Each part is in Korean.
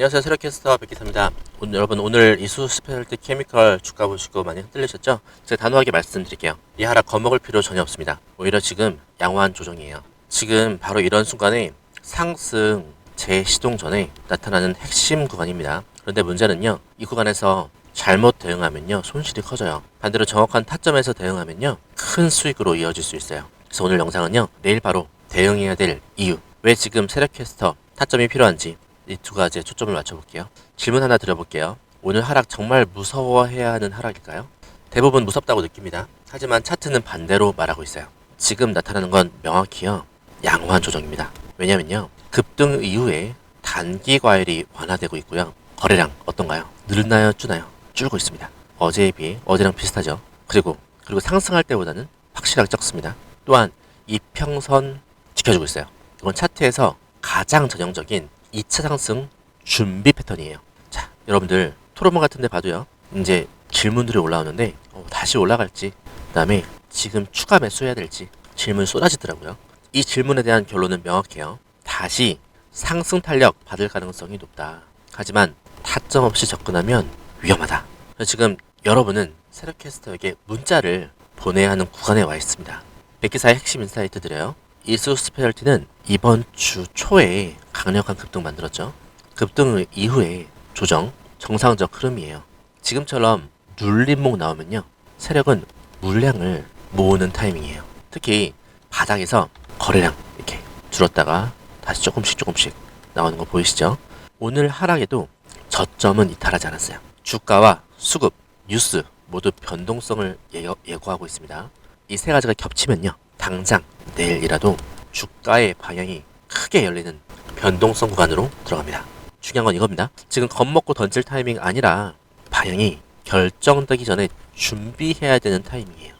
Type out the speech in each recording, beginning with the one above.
안녕하세요. 세력캐스터 백기사입니다. 오늘, 여러분 오늘 이수 스페셜티 케미컬 주가 보시고 많이 흔들리셨죠? 제가 단호하게 말씀드릴게요. 이 하락 겁먹을 필요 전혀 없습니다. 오히려 지금 양호한 조정이에요. 지금 바로 이런 순간에 상승 재시동 전에 나타나는 핵심 구간입니다. 그런데 문제는요 이 구간에서 잘못 대응하면요 손실이 커져요. 반대로 정확한 타점에서 대응하면요 큰 수익으로 이어질 수 있어요. 그래서 오늘 영상은요 내일 바로 대응해야 될 이유. 왜 지금 세력캐스터 타점이 필요한지 이 두 가지에 초점을 맞춰볼게요. 질문 하나 드려볼게요. 오늘 하락 정말 무서워해야 하는 하락일까요? 대부분 무섭다고 느낍니다. 하지만 차트는 반대로 말하고 있어요. 지금 나타나는 건 명확히요. 양호한 조정입니다. 왜냐면요. 급등 이후에 단기 과열이 완화되고 있고요. 거래량 어떤가요? 늘나요? 주나요? 줄고 있습니다. 어제에 비해 어제랑 비슷하죠. 그리고 그리고 상승할 때보다는 확실하게 적습니다. 또한 이평선 지켜주고 있어요. 이건 차트에서 가장 전형적인 2차 상승 준비 패턴이에요. 자, 여러분들 토론문 같은 데 봐도요. 이제 질문들이 올라오는데 어, 다시 올라갈지 그다음에 지금 추가 매수해야 될지 질문 쏟아지더라고요. 이 질문에 대한 결론은 명확해요. 다시 상승 탄력 받을 가능성이 높다. 하지만 타점 없이 접근하면 위험하다. 지금 여러분은 세력캐스터에게 문자를 보내야 하는 구간에 와 있습니다. 백기사의 핵심 인사이트 드려요. 이수 스페셜티는 이번 주 초에 강력한 급등 만들었죠. 급등 이후에 조정, 정상적 흐름이에요. 지금처럼 눌림목 나오면요. 세력은 물량을 모으는 타이밍이에요. 특히 바닥에서 거래량 이렇게 줄었다가 다시 조금씩 조금씩 나오는 거 보이시죠? 오늘 하락에도 저점은 이탈하지 않았어요. 주가와 수급, 뉴스 모두 변동성을 예고, 예고하고 있습니다. 이 세 가지가 겹치면요. 당장 내일이라도 주가의 방향이 크게 열리는 변동성 구간으로 들어갑니다. 중요한 건 이겁니다. 지금 겁먹고 던질 타이밍 아니라 방향이 결정되기 전에 준비해야 되는 타이밍이에요.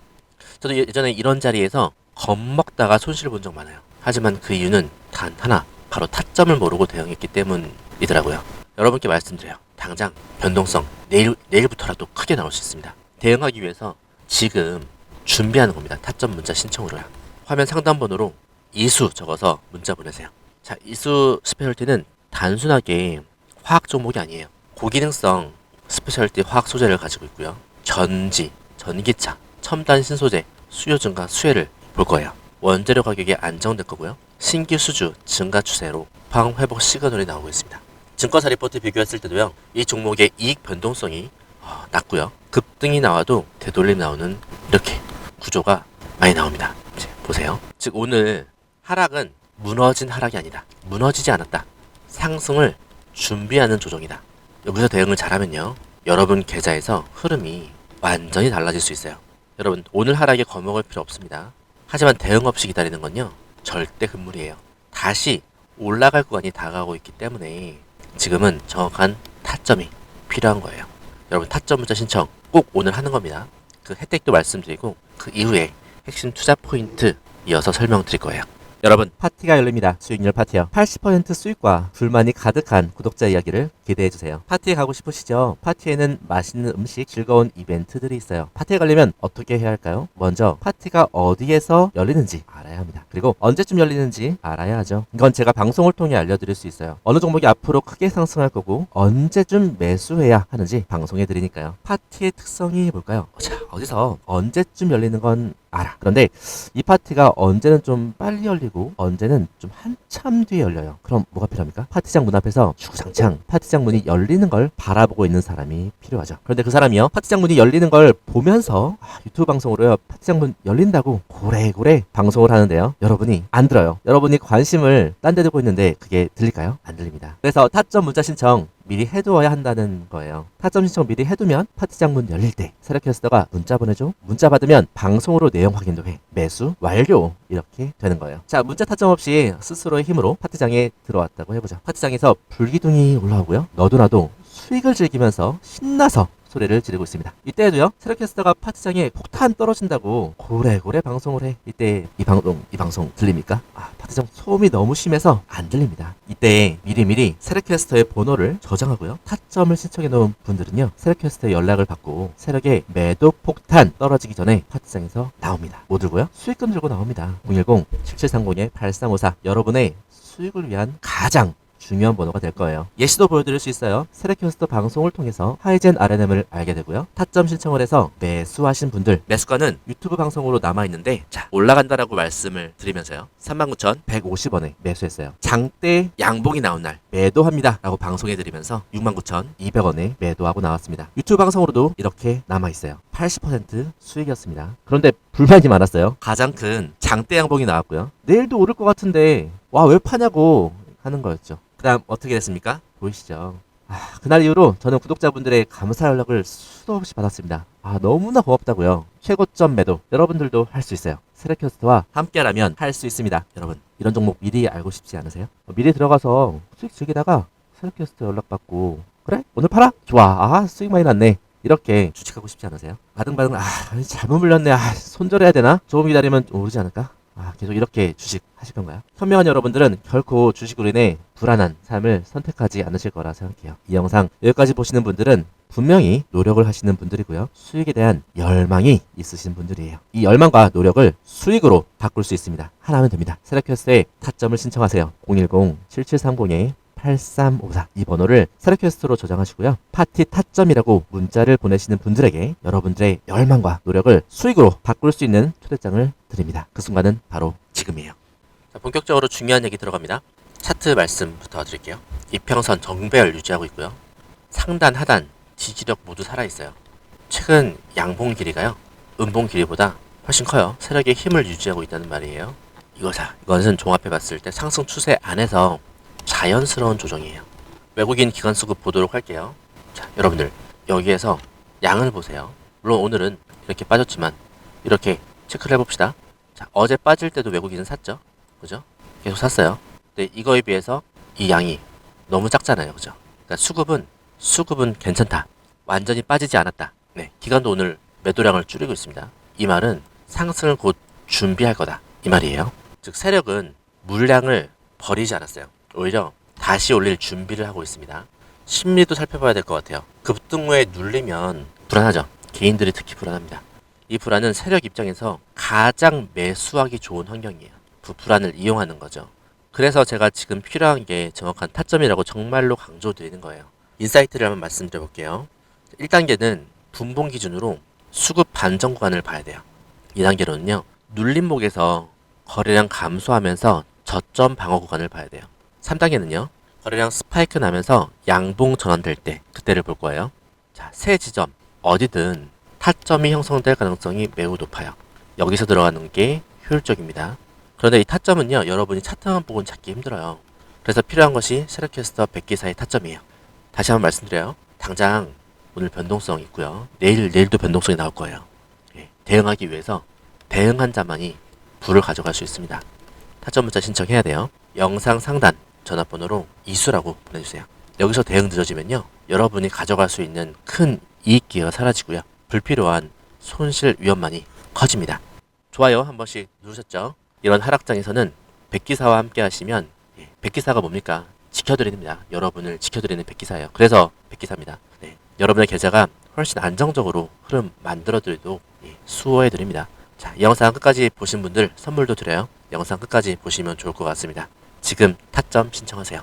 저도 예전에 이런 자리에서 겁먹다가 손실 본 적 많아요. 하지만 그 이유는 단 하나, 바로 타점을 모르고 대응했기 때문이더라고요. 여러분께 말씀드려요. 당장 변동성 내일 내일부터라도 크게 나올 수 있습니다. 대응하기 위해서 지금 준비하는 겁니다. 타점 문자 신청으로요. 화면 상단 번호로 이수 적어서 문자 보내세요. 자, 이수 스페셜티는 단순하게 화학 종목이 아니에요. 고기능성 스페셜티 화학 소재를 가지고 있고요. 전지, 전기차, 첨단 신소재, 수요 증가 수혜를 볼 거예요. 원재료 가격이 안정될 거고요. 신규 수주 증가 추세로 방 회복 시그널이 나오고 있습니다. 증권사 리포트 비교했을 때도요. 이 종목의 이익 변동성이 어, 낮고요. 급등이 나와도 되돌림 나오는 이렇게 구조가 많이 나옵니다. 보세요. 즉 오늘 하락은 무너진 하락이 아니다. 무너지지 않았다. 상승을 준비하는 조정이다. 여기서 대응을 잘하면요. 여러분 계좌에서 흐름이 완전히 달라질 수 있어요. 여러분 오늘 하락에 겁먹을 필요 없습니다. 하지만 대응 없이 기다리는 건요. 절대 금물이에요. 다시 올라갈 구간이 다가오고 있기 때문에 지금은 정확한 타점이 필요한 거예요. 여러분 타점 문자 신청 꼭 오늘 하는 겁니다. 그 혜택도 말씀드리고 그 이후에 핵심 투자 포인트 이어서 설명드릴 거예요. 여러분 파티가 열립니다. 수익률 파티요. 80% 수익과 불만이 가득한 구독자 이야기를 기대해 주세요. 파티에 가고 싶으시죠? 파티에는 맛있는 음식, 즐거운 이벤트들이 있어요. 파티에 가려면 어떻게 해야 할까요? 먼저 파티가 어디에서 열리는지 알아야 합니다. 그리고 언제쯤 열리는지 알아야 하죠. 이건 제가 방송을 통해 알려드릴 수 있어요. 어느 종목이 앞으로 크게 상승할 거고 언제쯤 매수해야 하는지 방송해 드리니까요. 파티의 특성이 뭘까요? 자, 어디서 언제쯤 열리는 건 알아. 그런데 이 파티가 언제는 좀 빨리 열리고 언제는 좀 한참 뒤에 열려요. 그럼 뭐가 필요합니까? 파티장 문 앞에서 주구장창 파티장 문이 열리는 걸 바라보고 있는 사람이 필요하죠. 그런데 그 사람이요. 파티장 문이 열리는 걸 보면서 아, 유튜브 방송으로요. 파티장 문 열린다고 고래고래 방송을 하는데요. 여러분이 안 들어요. 여러분이 관심을 딴 데 두고 있는데 그게 들릴까요? 안 들립니다. 그래서 타점 문자 신청 미리 해두어야 한다는 거예요. 타점 신청 미리 해두면 파티장 문 열릴 때 세력캐스터가 문자 보내줘. 문자 받으면 방송으로 내용 확인도 해. 매수 완료 이렇게 되는 거예요. 자 문자 타점 없이 스스로의 힘으로 파티장에 들어왔다고 해보자. 파티장에서 불기둥이 올라오고요. 너도 나도 수익을 즐기면서 신나서 소리를 지르고 있습니다. 이때에도요, 세력캐스터가 파티장에 폭탄 떨어진다고 고래고래 방송을 해. 이때 이 방송, 이 방송 들립니까? 아, 파티장 소음이 너무 심해서 안 들립니다. 이때 미리미리 세력캐스터의 번호를 저장하고요. 타점을 신청해 놓은 분들은요, 세력캐스터의 연락을 받고 세력의 매도 폭탄 떨어지기 전에 파티장에서 나옵니다. 뭐 들고요? 수익금 들고 나옵니다. 010-7730-8354 여러분의 수익을 위한 가장 중요한 번호가 될 거예요. 예시도 보여드릴 수 있어요. 세레캐스터 방송을 통해서 하이젠 RNM을 알게 되고요. 타점 신청을 해서 매수하신 분들 매수가는 유튜브 방송으로 남아있는데 자 올라간다라고 말씀을 드리면서요. 39,150원에 매수했어요. 장대 양봉이 나온 날 매도합니다 라고 방송해드리면서 69,200원에 매도하고 나왔습니다. 유튜브 방송으로도 이렇게 남아있어요. 80% 수익이었습니다. 그런데 불만이 많았어요. 가장 큰 장대 양봉이 나왔고요. 내일도 오를 것 같은데 와 왜 파냐고 하는 거였죠. 그 다음 어떻게 됐습니까? 보이시죠? 아, 그날 이후로 저는 구독자분들의 감사 연락을 수도 없이 받았습니다. 아, 너무나 고맙다고요. 최고점 매도 여러분들도 할 수 있어요. 세레캐스트와 함께라면 할 수 있습니다. 여러분, 이런 종목 미리 알고 싶지 않으세요? 어, 미리 들어가서 수익 즐기다가 세레캐스트 연락받고 그래? 오늘 팔아? 좋아. 아, 수익 많이 났네. 이렇게 주식하고 싶지 않으세요? 바등바등 아 잘못 물렸네 아 손절해야 되나? 조금 기다리면 오르지 않을까? 아 계속 이렇게 주식 하실 건가요? 현명한 여러분들은 결코 주식으로 인해 불안한 삶을 선택하지 않으실 거라 생각해요. 이 영상 여기까지 보시는 분들은 분명히 노력을 하시는 분들이고요. 수익에 대한 열망이 있으신 분들이에요. 이 열망과 노력을 수익으로 바꿀 수 있습니다. 하나 하면 됩니다. 세라큐스에 타점을 신청하세요. 010-7730에 8354 이 번호를 세라퀘스트로 저장하시고요. 파티 타점이라고 문자를 보내시는 분들에게 여러분들의 열망과 노력을 수익으로 바꿀 수 있는 초대장을 드립니다. 그 순간은 바로 지금이에요. 자, 본격적으로 중요한 얘기 들어갑니다. 차트 말씀부터 드릴게요. 이평선 정배열 유지하고 있고요. 상단, 하단, 지지력 모두 살아있어요. 최근 양봉 길이가요. 음봉 길이보다 훨씬 커요. 세력의 힘을 유지하고 있다는 말이에요. 이거사, 이것은 종합해 봤을 때 상승 추세 안에서 자연스러운 조정이에요. 외국인 기관 수급 보도록 할게요. 자, 여러분들 여기에서 양을 보세요. 물론 오늘은 이렇게 빠졌지만 이렇게 체크를 해봅시다. 자, 어제 빠질 때도 외국인은 샀죠. 그죠? 계속 샀어요. 근데 이거에 비해서 이 양이 너무 작잖아요. 그죠? 그러니까 수급은 수급은 괜찮다. 완전히 빠지지 않았다. 네, 기관도 오늘 매도량을 줄이고 있습니다. 이 말은 상승을 곧 준비할 거다. 이 말이에요. 즉 세력은 물량을 버리지 않았어요. 오히려 다시 올릴 준비를 하고 있습니다. 심리도 살펴봐야 될 것 같아요. 급등후에 눌리면 불안하죠. 개인들이 특히 불안합니다. 이 불안은 세력 입장에서 가장 매수하기 좋은 환경이에요. 그 불안을 이용하는 거죠. 그래서 제가 지금 필요한 게 정확한 타점이라고 정말로 강조드리는 거예요. 인사이트를 한번 말씀드려 볼게요. 1단계는 분봉 기준으로 수급 반전 구간을 봐야 돼요. 2단계로는요. 눌림목에서 거래량 감소하면서 저점 방어 구간을 봐야 돼요. 3단계는요. 거래량 스파이크 나면서 양봉 전환될 때 그때를 볼 거예요. 자, 세 지점 어디든 타점이 형성될 가능성이 매우 높아요. 여기서 들어가는 게 효율적입니다. 그런데 이 타점은요. 여러분이 차트만 보고는 찾기 힘들어요. 그래서 필요한 것이 세라캐스터 100기사의 타점이에요. 다시 한번 말씀드려요. 당장 오늘 변동성 있고요. 내일 내일도 변동성이 나올 거예요. 예, 대응하기 위해서 대응한 자만이 불을 가져갈 수 있습니다. 타점 문자 신청해야 돼요. 영상 상단 전화번호로 이수라고 보내주세요. 여기서 대응 늦어지면요. 여러분이 가져갈 수 있는 큰 이익 기회가 사라지고요. 불필요한 손실 위험만이 커집니다. 좋아요 한 번씩 누르셨죠? 이런 하락장에서는 백기사와 함께 하시면 예, 백기사가 뭡니까? 지켜드립니다. 여러분을 지켜드리는 백기사예요. 그래서 백기사입니다. 네, 여러분의 계좌가 훨씬 안정적으로 흐름 만들어드리도록 예, 수호해드립니다. 자, 이 영상 끝까지 보신 분들 선물도 드려요. 영상 끝까지 보시면 좋을 것 같습니다. 지금 타점 신청하세요.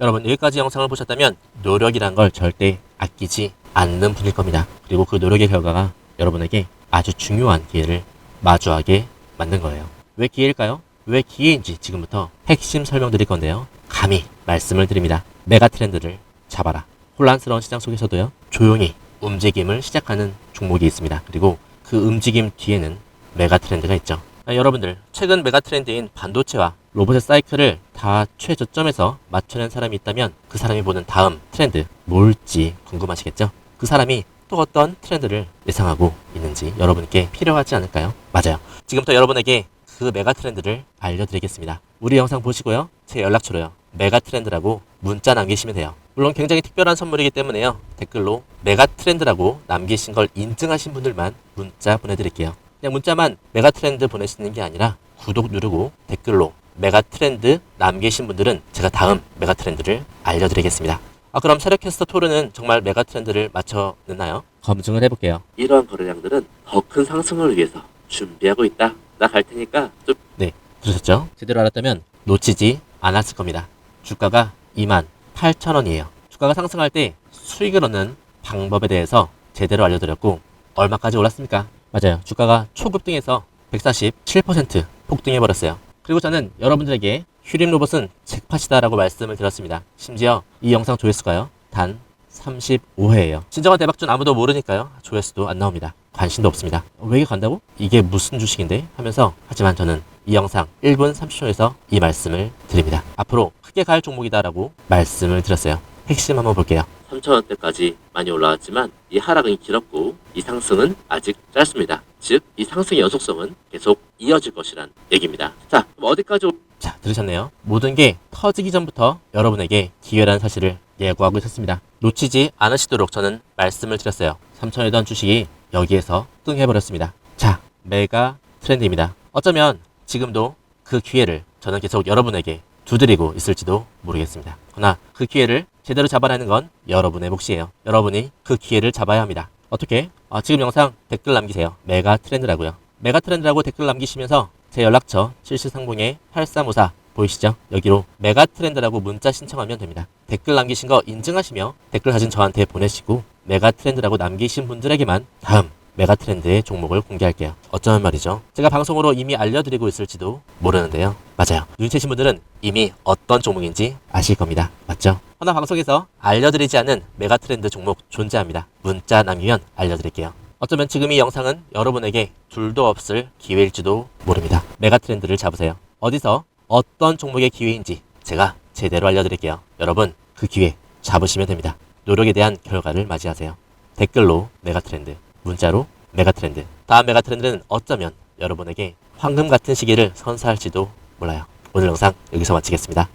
여러분 여기까지 영상을 보셨다면 노력이란 걸 절대 아끼지 않는 분일 겁니다. 그리고 그 노력의 결과가 여러분에게 아주 중요한 기회를 마주하게 만든 거예요. 왜 기회일까요? 왜 기회인지 지금부터 핵심 설명드릴 건데요. 감히 말씀을 드립니다. 메가 트렌드를 잡아라. 혼란스러운 시장 속에서도요. 조용히 움직임을 시작하는 종목이 있습니다. 그리고 그 움직임 뒤에는 메가 트렌드가 있죠. 아, 여러분들 최근 메가 트렌드인 반도체와 로봇의 사이클을 다 최저점에서 맞춰낸 사람이 있다면 그 사람이 보는 다음 트렌드 뭘지 궁금하시겠죠? 그 사람이 또 어떤 트렌드를 예상하고 있는지 여러분께 필요하지 않을까요? 맞아요. 지금부터 여러분에게 그 메가 트렌드를 알려드리겠습니다. 우리 영상 보시고요. 제 연락처로요. 메가 트렌드라고 문자 남기시면 돼요. 물론 굉장히 특별한 선물이기 때문에요. 댓글로 메가 트렌드라고 남기신 걸 인증하신 분들만 문자 보내드릴게요. 그냥 문자만 메가 트렌드 보내시는 게 아니라 구독 누르고 댓글로 메가 트렌드 남기신 분들은 제가 다음 메가 트렌드를 알려드리겠습니다. 아 그럼 세력캐스터 토르는 정말 메가 트렌드를 맞춰냈나요? 검증을 해볼게요. 이러한 거래량들은 더 큰 상승을 위해서 준비하고 있다. 나 갈 테니까 좀 네, 들으셨죠? 제대로 알았다면 놓치지 않았을 겁니다. 주가가 2만 8천 원이에요. 주가가 상승할 때 수익을 얻는 방법에 대해서 제대로 알려드렸고 얼마까지 올랐습니까? 맞아요. 주가가 초급등에서 147% 폭등해버렸어요. 그리고 저는 여러분들에게 휴림 로봇은 잭팟이다라고 말씀을 드렸습니다. 심지어 이 영상 조회수가요. 단 35회예요. 진정한 대박준 아무도 모르니까요. 조회수도 안 나옵니다. 관심도 없습니다. 왜 이게 간다고? 이게 무슨 주식인데? 하면서 하지만 저는 이 영상 1분 30초에서 이 말씀을 드립니다. 앞으로 크게 갈 종목이다라고 말씀을 드렸어요. 핵심 한번 볼게요. 3천원대까지 많이 올라왔지만 이 하락은 길었고 이 상승은 아직 짧습니다. 즉 이 상승의 연속성은 계속 이어질 것이란 얘기입니다. 자, 그럼 어디까지 올- 자, 들으셨네요. 모든 게 터지기 전부터 여러분에게 기회라는 사실을 예고하고 있었습니다. 놓치지 않으시도록 저는 말씀을 드렸어요. 3천이던 주식이 여기에서 뚱해버렸습니다. 자, 메가 트렌드입니다. 어쩌면 지금도 그 기회를 저는 계속 여러분에게 두드리고 있을지도 모르겠습니다. 그러나 그 기회를 제대로 잡아내는 건 여러분의 몫이에요. 여러분이 그 기회를 잡아야 합니다. 어떻게? 아, 지금 영상 댓글 남기세요. 메가 트렌드라고요. 메가 트렌드라고 댓글 남기시면서 제 연락처 7730에 8354 보이시죠? 여기로 메가 트렌드라고 문자 신청하면 됩니다. 댓글 남기신 거 인증하시며 댓글 사진 저한테 보내시고 메가 트렌드라고 남기신 분들에게만 다음 메가 트렌드의 종목을 공개할게요. 어쩌면 말이죠. 제가 방송으로 이미 알려드리고 있을지도 모르는데요. 맞아요. 눈치채신 분들은 이미 어떤 종목인지 아실 겁니다. 맞죠? 하나 방송에서 알려드리지 않은 메가 트렌드 종목 존재합니다. 문자 남기면 알려드릴게요. 어쩌면 지금 이 영상은 여러분에게 둘도 없을 기회일지도 모릅니다. 메가 트렌드를 잡으세요. 어디서 어떤 종목의 기회인지 제가 제대로 알려드릴게요. 여러분 그 기회 잡으시면 됩니다. 노력에 대한 결과를 맞이하세요. 댓글로 메가 트렌드, 문자로 메가 트렌드. 다음 메가 트렌드는 어쩌면 여러분에게 황금 같은 시기를 선사할지도 몰라요. 오늘 영상 여기서 마치겠습니다.